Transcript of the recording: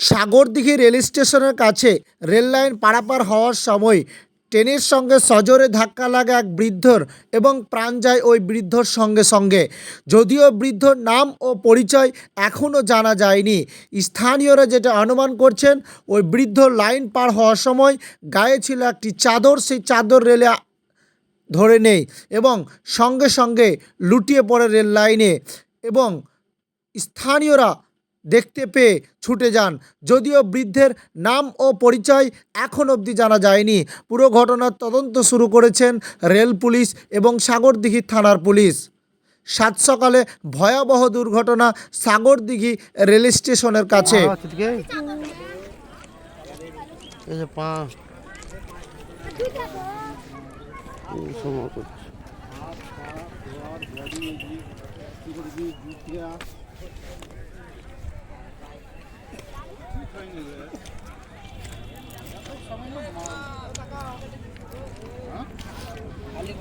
Sagardighi rail স্টেশনের কাছে rail line পারাপার হওয়ার সময় ট্রেনের সঙ্গে সজোরে ধাক্কা লাগা এক বৃদ্ধর এবং প্রাণ যায় ওই বৃদ্ধর সঙ্গে সঙ্গে। যদিও বৃদ্ধর নাম ও পরিচয় এখনও জানা যায়নি। স্থানীয়রা যেটা অনুমান করছেন, ওই বৃদ্ধ লাইন পার হওয়ার সময় গায়ে ছিল একটি চাদর, সেই চাদর রেলে ধরে নেই এবং সঙ্গে সঙ্গে লুটিয়ে পড়ে রেল লাইনে এবং স্থানীয়রা দেখতে পেয়ে ছুটে যান। যদিও বৃদ্ধের নাম ও পরিচয় এখন অবধি জানা যায়নি। পুরো ঘটনার তদন্ত শুরু করেছেন রেল পুলিশ এবং সাগরদিঘি থানার পুলিশ। সাত সকালে ভয়াবহ দুর্ঘটনা সাগরদিঘি রেল স্টেশনের কাছে। খালি